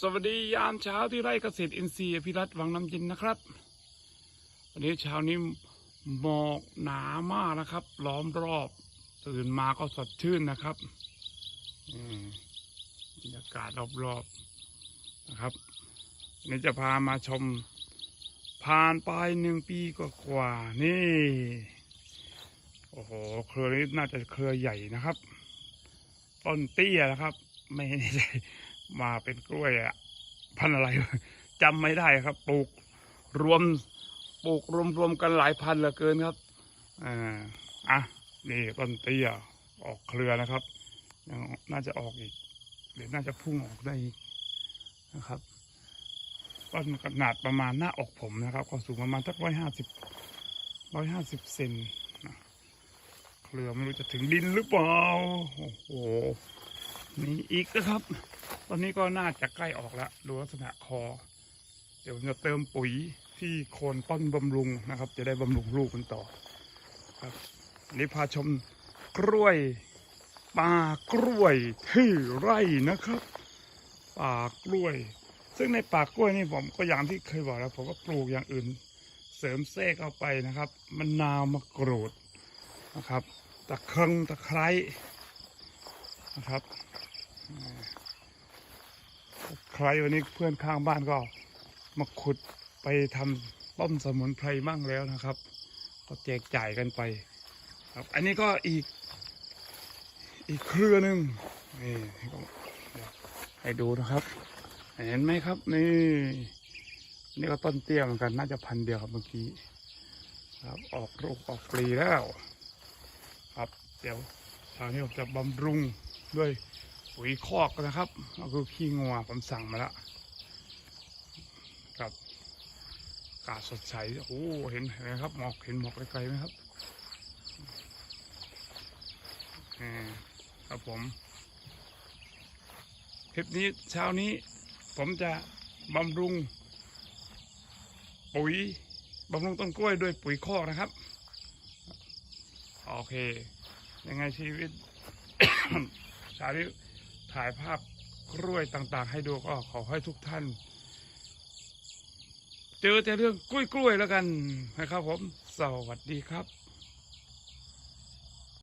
สวัสดียามเช้าที่ไร่เกษตรอินทรีย์อภิรัตวังน้ำเย็นนะครับ วันนี้เช้านี้หมอกหนามากนะครับ ล้อมรอบตื่นมาก็สดชื่นนะครับบรรยากาศรอบๆนะครับนนี้จะพามาชมผ่านไปหนึ่งปีกว่าๆนี่ โอ้โห เครือนี้น่าจะเครือใหญ่นะครับ ต้นเตี้ยนะครับ ไม่ได้ มาเป็นกล้วยอะพันอะไรจำไม่ได้ครับ ปลูกรวมปลูกรวมรวมๆกันหลายพันเหลือเกินครับอ่าอะนี่ต้นเตี้ยออกเครือนะครับยังน่าจะออกอีกเดี๋ยวน่าจะพุ่งออกได้อีกนะครับต้นขนาดประมาณหน้าอกผมนะครับก็สูงประมาณสักร้อยห้าสิบร้อยห้าสิบเซนเครือไม่รู้จะถึงดินหรือเปล่าโอ้โหมีอีกนะครับ ตอนนี้ก็น่าจะใกล้ออกแล้วดูลักษณะคอ เดี๋ยวจะเติมปุ๋ยที่โคนต้นบำรุงนะครับ จะได้บำรุงลูกมันต่อครับอันนี้พาชมกล้วยป่ากล้วยที่ไร่นะครับป่ากล้วย ซึ่งในป่ากล้วยนี่ผมก็อย่างที่เคยบอกแล้ว ผมก็ปลูกอย่างอื่น เสริมแทรกเข้าไปนะครับมะนาวมะกรูดนะครับตะเครงตะไคร้นะครับ ใครวันนี้เพื่อนข้างบ้านก็มาขุดไปทำต้มสมุนไพรมั่งแล้วนะครับ ก็แจกจ่ายกันไป ครับ อันนี้ก็อีก อีกเครือหนึ่งนี่ให้ดูนะครับ เห็นไหมครับ นี่นี่ก็ต้นเตี้ยเหมือนกันน่าจะพันเดียวครับเมื่อกี้ครับออกลูกออกปลีแล้ว ครับ เดี๋ยวคราวนี้ผมจะบำรุงด้วย ปุ๋ยคอกนะครับก็คือขี้งัวผมสั่งมาแล้วกับกาสดใสโอ้โหเห็นไหมครับหมอกเห็นหมอกไกลๆไหมครับอ่ครับผมคลิปนี้เช้านี้ผมจะบำรุง ปุ๋ยบำรุงต้นกล้วยด้วยปุ๋ยคอกนะครับ โอเค ยังไงชีวิตเช้านี้ ถ่ายภาพกล้วยต่างๆ ให้ดูก็ขอให้ทุกท่าน เจอแต่เรื่องกล้วยๆแล้วกันนะครับผม สวัสดีครับ